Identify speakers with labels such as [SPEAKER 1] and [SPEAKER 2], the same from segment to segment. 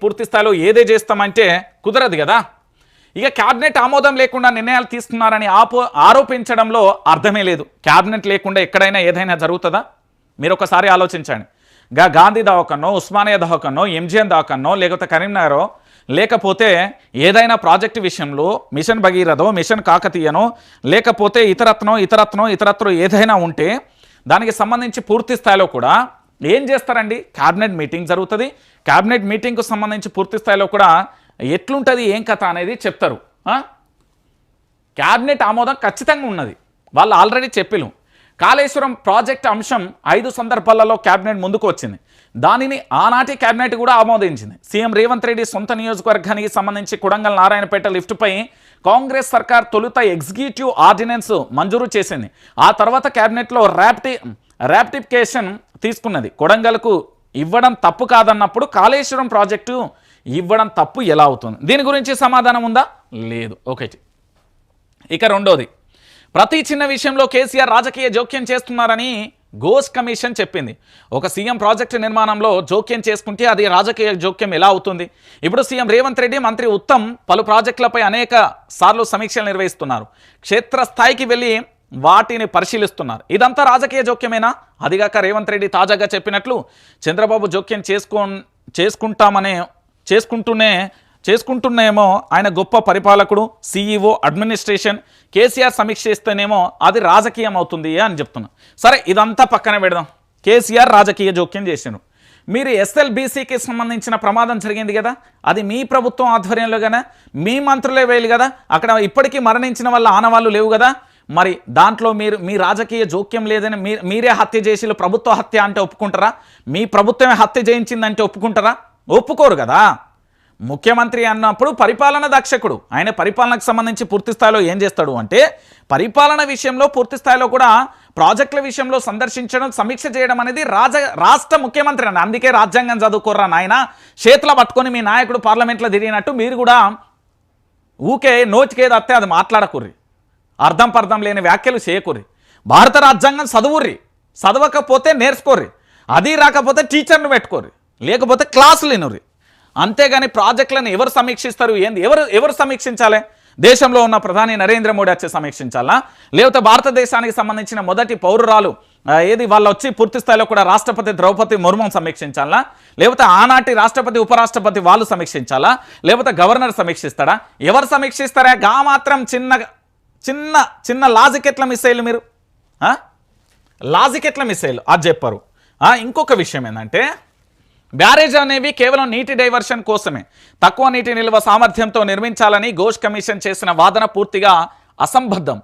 [SPEAKER 1] పూర్తి స్థాయిలో ఏదే చేస్తామంటే కుదరదు కదా. ఇక క్యాబినెట్ ఆమోదం లేకుండా నిర్ణయాలు తీసుకున్నారని ఆపో ఆరోపించడంలో అర్థమే లేదు. క్యాబినెట్ లేకుండా ఎక్కడైనా ఏదైనా జరుగుతుందా? మీరు ఒకసారి ఆలోచించండి. గా గాంధీ దవాఖానో ఉస్మానియా దవాఖానో ఎంజిఎన్ దవాఖానో లేకపోతే కరీంనగరో లేకపోతే ఏదైనా ప్రాజెక్టు విషయంలో మిషన్ భగీరథో మిషన్ కాకతీయనో లేకపోతే ఇతరత్నో ఇతరత్నో ఇతరత్రో ఏదైనా ఉంటే దానికి సంబంధించి పూర్తి స్థాయిలో కూడా ఏం చేస్తారండి? క్యాబినెట్ మీటింగ్ జరుగుతుంది. క్యాబినెట్ మీటింగ్కు సంబంధించి పూర్తి స్థాయిలో కూడా ఎట్లుంటుంది ఏం కథ అనేది చెప్తారు. క్యాబినెట్ ఆమోదం ఖచ్చితంగా ఉన్నది. వాళ్ళు ఆల్రెడీ చెప్పిలు కాళేశ్వరం ప్రాజెక్ట్ అంశం ఐదు సందర్భాలలో క్యాబినెట్ ముందుకు వచ్చింది. దానిని ఆనాటి క్యాబినెట్ కూడా ఆమోదించింది. సీఎం రేవంత్ రెడ్డి సొంత నియోజకవర్గానికి సంబంధించి కుడంగల్ నారాయణపేట లిఫ్ట్పై కాంగ్రెస్ సర్కార్ తొలుత ఎగ్జిక్యూటివ్ ఆర్డినెన్స్ మంజూరు చేసింది. ఆ తర్వాత క్యాబినెట్లో ర్యాప్టి ర్యాప్టిఫికేషన్ తీసుకున్నది. కొడంగల్కు ఇవ్వడం తప్పు కాదన్నప్పుడు కాళేశ్వరం ప్రాజెక్టు ఇవ్వడం తప్పు ఎలా అవుతుంది? దీని గురించి సమాధానం ఉందా? లేదు. ఒకటి ఇక రెండోది. ప్రతి చిన్న విషయంలో కేసీఆర్ రాజకీయ జోక్యం చేస్తున్నారని గోస్ కమిషన్ చెప్పింది. ఒక సీఎం ప్రాజెక్టు నిర్మాణంలో జోక్యం చేసుకుంటే అది రాజకీయ జోక్యం ఎలా అవుతుంది? ఇప్పుడు సీఎం రేవంత్ రెడ్డి మంత్రి ఉత్తమ్ పలు ప్రాజెక్టులపై అనేక సార్లు సమీక్షలు నిర్వహిస్తున్నారు. క్షేత్రస్థాయికి వెళ్ళి వాటిని పరిశీలిస్తున్నారు. ఇదంతా రాజకీయ జోక్యమేనా? అదిగాక రేవంత్ రెడ్డి తాజాగా చెప్పినట్లు చంద్రబాబు జోక్యం చేసుకో చేసుకుంటామనే చేసుకుంటూనే చేసుకుంటున్నేమో ఆయన గొప్ప పరిపాలకుడు సీఈఓ అడ్మినిస్ట్రేషన్ కేసీఆర్ సమీక్ష చేస్తేనేమో అది రాజకీయం అవుతుంది అని చెప్తున్నా. సరే ఇదంతా పక్కన పెడదాం. కేసీఆర్ రాజకీయ జోక్యం చేశారు మీరు ఎస్ఎల్బీసీకి సంబంధించిన ప్రమాదం జరిగింది కదా? అది మీ ప్రభుత్వం ఆధ్వర్యంలో కదా? మీ మంత్రులే వేయాలి కదా? అక్కడ ఇప్పటికీ మరణించిన వాళ్ళ ఆనవాళ్ళు లేవు కదా? మరి దాంట్లో మీరు మీ రాజకీయ జోక్యం లేదని మీ మీరే హత్య చేసి ప్రభుత్వ హత్య అంటే ఒప్పుకుంటారా? మీ ప్రభుత్వమే హత్య చేయించిందంటే ఒప్పుకుంటారా? ఒప్పుకోరు కదా. ముఖ్యమంత్రి అన్నప్పుడు పరిపాలన దక్షకుడు. ఆయన పరిపాలనకు సంబంధించి పూర్తి స్థాయిలో ఏం చేస్తాడు అంటే పరిపాలన విషయంలో పూర్తి స్థాయిలో కూడా ప్రాజెక్టుల విషయంలో సందర్శించడం సమీక్ష చేయడం అనేది రాజ రాష్ట్ర ముఖ్యమంత్రి అని అందుకే రాజ్యాంగం చదువుకోర్రా నాయన. చేతిలో పట్టుకొని మీ నాయకుడు పార్లమెంట్లో తిరిగినట్టు మీరు కూడా ఊకే నోటికేది అత్తే అది మాట్లాడకుర్రి. అర్థం పర్థం లేని వ్యాఖ్యలు చేయకూరి. భారత రాజ్యాంగం చదువుర్రి. చదవకపోతే నేర్చుకోర్రి. అది రాకపోతే టీచర్ను పెట్టుకోర్రి. లేకపోతే క్లాసులు వినుర్రి. అంతేగాని ప్రాజెక్టులను ఎవరు సమీక్షిస్తారు ఏంది? ఎవరు ఎవరు సమీక్షించాలి? దేశంలో ఉన్న ప్రధాని నరేంద్ర మోడీ వచ్చి సమీక్షించాలా? లేకపోతే భారతదేశానికి సంబంధించిన మొదటి పౌరురాలు ఏది? వాళ్ళు వచ్చి పూర్తి స్థాయిలో కూడా రాష్ట్రపతి ద్రౌపది ముర్ము సమీక్షించాలా? లేకపోతే ఆనాటి రాష్ట్రపతి ఉపరాష్ట్రపతి వాళ్ళు సమీక్షించాలా? లేకపోతే గవర్నర్ సమీక్షిస్తాడా? ఎవరు సమీక్షిస్తారా? గా మాత్రం చిన్న చిన్న చిన్న లాజిక్ ఎట్లా మిస్ అయ్యారు మీరు? లాజిక్ ఎట్లా మిస్ అయ్యారు? అది చెప్పారు. ఇంకొక విషయం ఏంటంటే బ్యారేజ్ అనేవి కేవలం నీటి డైవర్షన్ కోసమే. తక్కువ నీటి నిల్వ సామర్థ్యంతో నిర్మించాలని ఘోష్ కమిషన్ చేసిన వాదన పూర్తిగా అసంబద్ధం.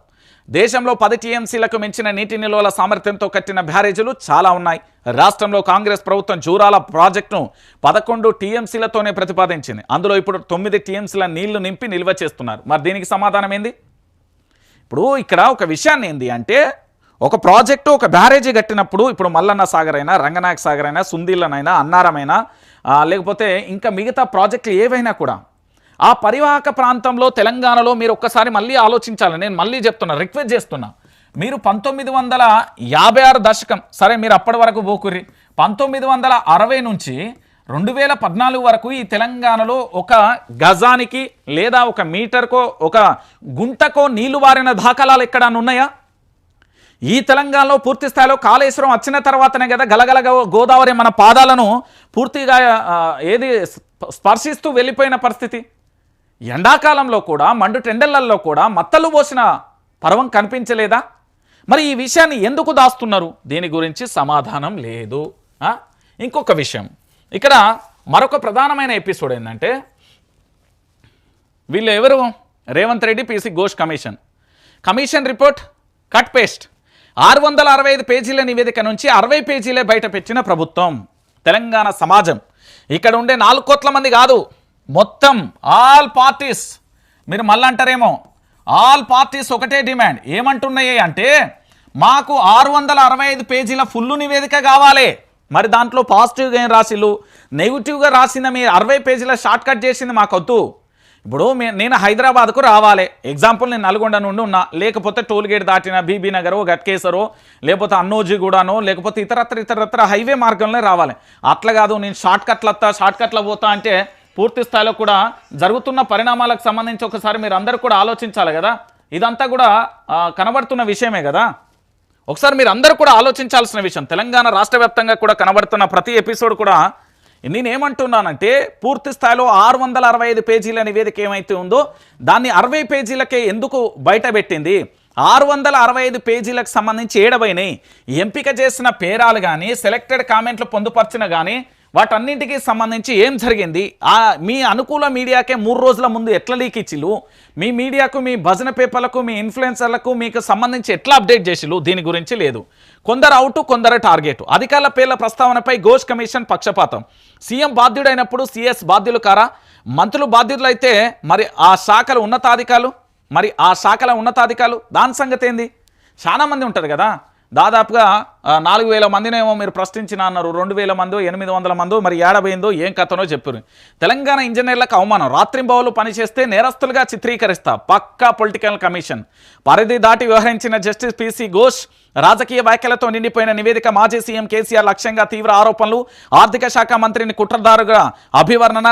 [SPEAKER 1] దేశంలో పది టీఎంసీలకు మించిన నీటి నిల్వల సామర్థ్యంతో కట్టిన బ్యారేజీలు చాలా ఉన్నాయి. రాష్ట్రంలో కాంగ్రెస్ ప్రభుత్వం జూరాల ప్రాజెక్టును పదకొండు టీఎంసీలతోనే ప్రతిపాదించింది. అందులో ఇప్పుడు తొమ్మిది టీఎంసీల నీళ్ళు నింపి నిల్వ చేస్తున్నారు. మరి దీనికి సమాధానం ఏంది? ఇప్పుడు ఇక్కడ ఒక విషయాన్ని ఏంది అంటే ఒక ప్రాజెక్టు ఒక బ్యారేజీ కట్టినప్పుడు ఇప్పుడు మల్లన్న సాగర్ అయినా రంగనాయక సాగర్ అయినా సుందీళ్ళనైనా అన్నారమైనా లేకపోతే ఇంకా మిగతా ప్రాజెక్టులు ఏవైనా కూడా ఆ పరివాహక ప్రాంతంలో తెలంగాణలో మీరు ఒక్కసారి మళ్ళీ ఆలోచించాలి. నేను మళ్ళీ చెప్తున్నా రిక్వెస్ట్ చేస్తున్నా. మీరు పంతొమ్మిది వందల యాభై ఆరు దశకం సరే మీరు అప్పటి వరకు పోకుర్రి పంతొమ్మిది వందల అరవై నుంచి రెండు వేల పద్నాలుగు వరకు ఈ తెలంగాణలో ఒక గజానికి లేదా ఒక మీటర్కో ఒక గుంటకో నీళ్ళు వారిన దాఖలాలు ఎక్కడ ఉన్నాయా ఈ తెలంగాణలో పూర్తి స్థాయిలో కాళేశ్వరం వచ్చిన తర్వాతనే కదా గలగల గోదావరి మన పాదాలను పూర్తిగా ఏది స్ప- స్పర్శిస్తూ వెళ్ళిపోయిన పరిస్థితి. ఎండాకాలంలో కూడా మండు టెండళ్ళలో కూడా మత్తలు పోసిన పర్వం కనిపించలేదా? మరి ఈ విషయాన్ని ఎందుకు దాస్తున్నారు? దీని గురించి సమాధానం లేదు. ఇంకొక విషయం. ఇక్కడ మరొక ప్రధానమైన ఎపిసోడ్ ఏంటంటే వీళ్ళు ఎవరు? Revanth Reddy PC Ghosh commission. Commission report cut paste. ఆరు వందల అరవై ఐదు పేజీల నివేదిక నుంచి అరవై పేజీలే బయట పెట్టిన ప్రభుత్వం తెలంగాణ సమాజం. ఇక్కడ ఉండే నాలుగు కోట్ల మంది కాదు మొత్తం ఆల్ పార్టీస్. మీరు మళ్ళీ అంటారేమో ఆల్ పార్టీస్ ఒకటే డిమాండ్. ఏమంటున్నాయి అంటే మాకు ఆరు వందల అరవై ఐదు పేజీల ఫుల్ నివేదిక కావాలి. మరి దాంట్లో పాజిటివ్గా ఏం రాసిల్లు? నెగిటివ్గా రాసిన మీ అరవై పేజీల షార్ట్ కట్ చేసింది మాకొద్దు. ఇప్పుడు మే- నేను హైదరాబాద్కు రావాలి. ఎగ్జాంపుల్ నేను నల్గొండ నుండి ఉన్నా. లేకపోతే టోల్ గేట్ దాటిన బీబీ నగరో గట్కేసరో లేకపోతే అన్నోజీగూడనో లేకపోతే ఇతరత్ర ఇతరత్ర హైవే మార్గంలో రావాలి. అట్లా కాదు నేను షార్ట్ కట్లు వస్తా షార్ట్ కట్లో పోతా అంటే పూర్తి స్థాయిలో కూడా జరుగుతున్న పరిణామాలకు సంబంధించి ఒకసారి మీరు అందరూ కూడా ఆలోచించాలి కదా. ఇదంతా కూడా కనబడుతున్న విషయమే కదా. ఒకసారి మీరు అందరూ కూడా ఆలోచించాల్సిన విషయం. తెలంగాణ రాష్ట్ర వ్యాప్తంగా కూడా కనబడుతున్న ప్రతి ఎపిసోడ్ కూడా నేనేమంటున్నానంటే పూర్తి స్థాయిలో ఆరు వందల అరవై ఐదు పేజీల నివేదిక ఏమైతే ఉందో దాన్ని అరవై పేజీలకే ఎందుకు బయటపెట్టింది? ఆరు వందల అరవై ఐదు పేజీలకు సంబంధించి ఏడవైనాయి ఎంపిక చేసిన పేరాలు కానీ సెలెక్టెడ్ కామెంట్లు పొందుపరిచిన కానీ వాటన్నింటికి సంబంధించి ఏం జరిగింది? ఆ మీ అనుకూల మీడియాకే మూడు రోజుల ముందు ఎట్లా లీక్ ఇచ్చిలు మీ మీడియాకు మీ భజన పేపర్లకు మీ ఇన్ఫ్లుయెన్సర్లకు మీకు సంబంధించి ఎట్లా అప్డేట్ చేసిలు దీని గురించి లేదు. కొందరు అవుట్ కొందరు టార్గెట్. అధికారుల పేర్ల ప్రస్తావనపై ఘోష్ కమిషన్ పక్షపాతం. సీఎం బాధ్యుడైనప్పుడు సిఎస్ బాధ్యులు కారా? మంత్రులు బాధ్యులు అయితే మరి ఆ శాఖల ఉన్నతాధికారులు? మరి ఆ శాఖల ఉన్నతాధికారులు? దాని సంగతి ఏంది? చాలామంది ఉంటారు కదా. దాదాపుగా నాలుగు వేల మందినేమో మీరు ప్రశ్నించిన అన్నారు. రెండు వేల మందో ఎనిమిది వందల మందో మరి ఏడబోయిందో ఏం కథనో చెప్పారు తెలంగాణ ఇంజనీర్లకు అవమానం. రాత్రింబావులు పనిచేస్తే నేరస్తులుగా చిత్రీకరిస్తా. పక్కా పొలిటికల్ కమిషన్. పరిధి దాటి వ్యవహరించిన జస్టిస్ పిసి ఘోష్ రాజకీయ వ్యాఖ్యలతో నిండిపోయిన నివేదిక మాజీ సీఎం కేసీఆర్ లక్ష్యంగా తీవ్ర ఆరోపణలు. ఆర్థిక శాఖ మంత్రిని కుట్రదారుగా అభివర్ణన